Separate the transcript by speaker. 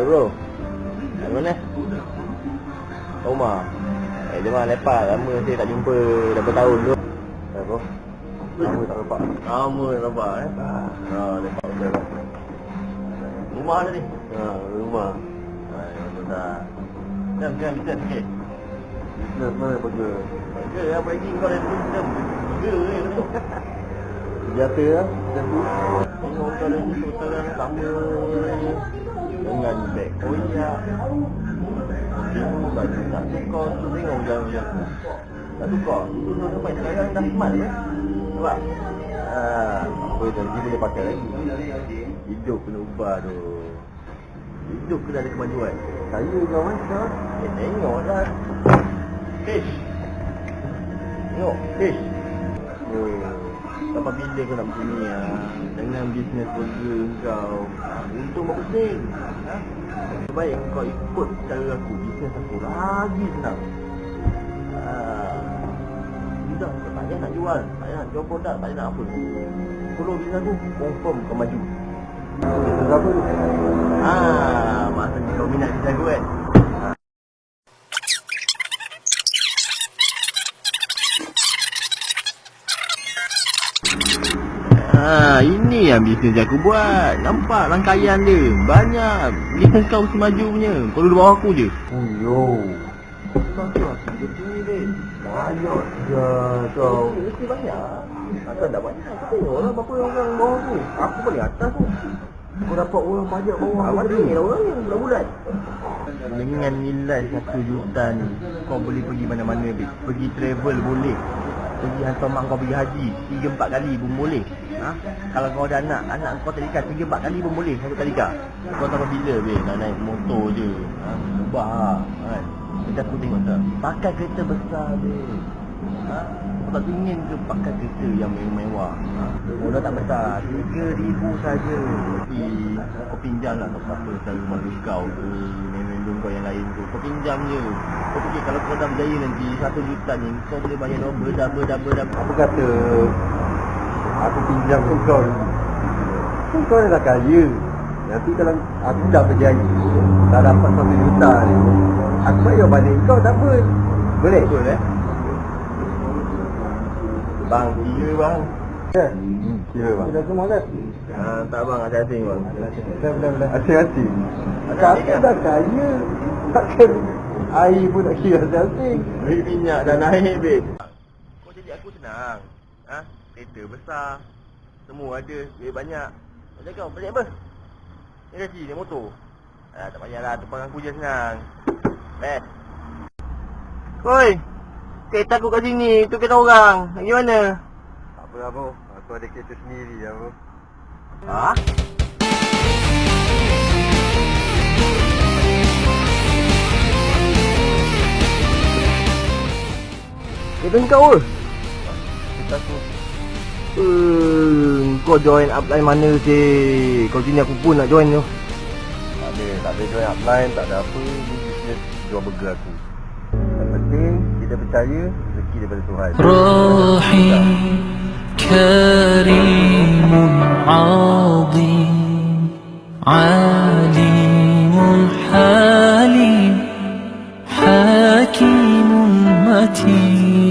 Speaker 1: Eh bro Dari mana? Rumah Eh mah lepak Lama saya tak jumpa Dah bertahun tu Eh bro Lama tak lepak Lama tak lepak eh Ha lepak betul lah Rumah ni? Ha rumah Hai betul tak Jam jam kita sikit Business mana burger? Burger apa lagi kau dah business Burger ni Senjata lah Senjata Tengok kau dah Dengan beg koyak Tengok tak tukar tu jalan macam aku Tak tukar Tu tu sampai sekarang dah smart ya Ah, apa itu lagi boleh pakai lagi Hidup kena ubah tu Hidup kena ada kemajuan Saya kau macam Eh tengok lah Fish Tengok Fish Oh, sampai bila kau nak macam ni ah? Dengan bisnes burger kau. Untung mau pusing ha? Sebaik kau ikut cara aku Bisnes aku. Lagi senang. Ah, Sudah kau tak payah nak jual. Tak payah nak jual produk Tak payah nak apa. Follow bisnes aku Confirm kau maju. Apa? Tu? Ah, maksudnya kau minat bisnes aku kan Ha, ini yang bisnes yang aku buat. Nampak rangkaian dia. Banyak. Bisnes kau mesti maju punya. Kau duduk bawah aku je. Oh, yo. Banyak je kau. Mesti banyak. Asal tak banyak. Aku tengoklah berapa orang bawah aku. Aku paling atas tu. Kau dapat orang banyak bawah aku. Ni orang ni. Bulan-bulan. Dengan nilai satu juta ni, kau boleh pergi mana-mana, Bik. Pergi travel boleh. Pergi hantar mak kau pergi haji Tiga empat kali pun boleh ha? Kalau kau ada anak Anak kau tadika Tiga empat kali pun boleh Satu tadika Kau tahu bila be Nak naik motor je ha? Ubah lah kan? Macam aku tengok tak Pakai kereta besar be ha? Kau tak ingin ke pakai kereta yang mewah? Ha? Modal tak besar Tiga ribu saja. Tapi Kau pinjam lah Tak apa Cara malu kau ke Memang kau yang lain tu. Kau pinjam je. Kau fikir kalau kau dah berjaya nanti Satu juta ni Kau boleh bayar double double double double
Speaker 2: Apa kata Aku pinjam ke kau Kan kau dah kaya. Nanti kalau aku dah berjaya Tak dapat satu juta ni Aku bayar balik. Kau tak apa. Boleh?
Speaker 1: Betul eh Bang, kira bang.
Speaker 2: Ya? Hmm, kira bang. Sudah semua kan?
Speaker 1: ha, Tak bang, ada asing bang
Speaker 2: boleh Asing-asing
Speaker 1: kan?
Speaker 2: dah kaya. Takkan Air pun nak kira asing-asing
Speaker 1: Beli minyak dah naik babe. Kau jadi aku senang. Ha? Kereta besar. Semua ada, duit banyak. Macam kau, balik apa? Ni gaji, ni motor. Ah, Tak payahlah, tumpang aku je senang. Best. Oi Kereta aku kat sini, tu kereta orang Lagi mana?
Speaker 2: Tak apa lah bro Aku ada kereta sendiri lah bro
Speaker 1: Ha? Kereta kau ke?
Speaker 2: Kereta aku
Speaker 1: Uh, kau join upline mana sih? Kau sini aku pun nak join tu.
Speaker 2: Tak ada, tak ada join upline, tak ada apa Ni bisnes jual burger aku kita percaya rezeki daripada Tuhan.
Speaker 3: Rahim Karim Azim Alim Halim Hakim Matin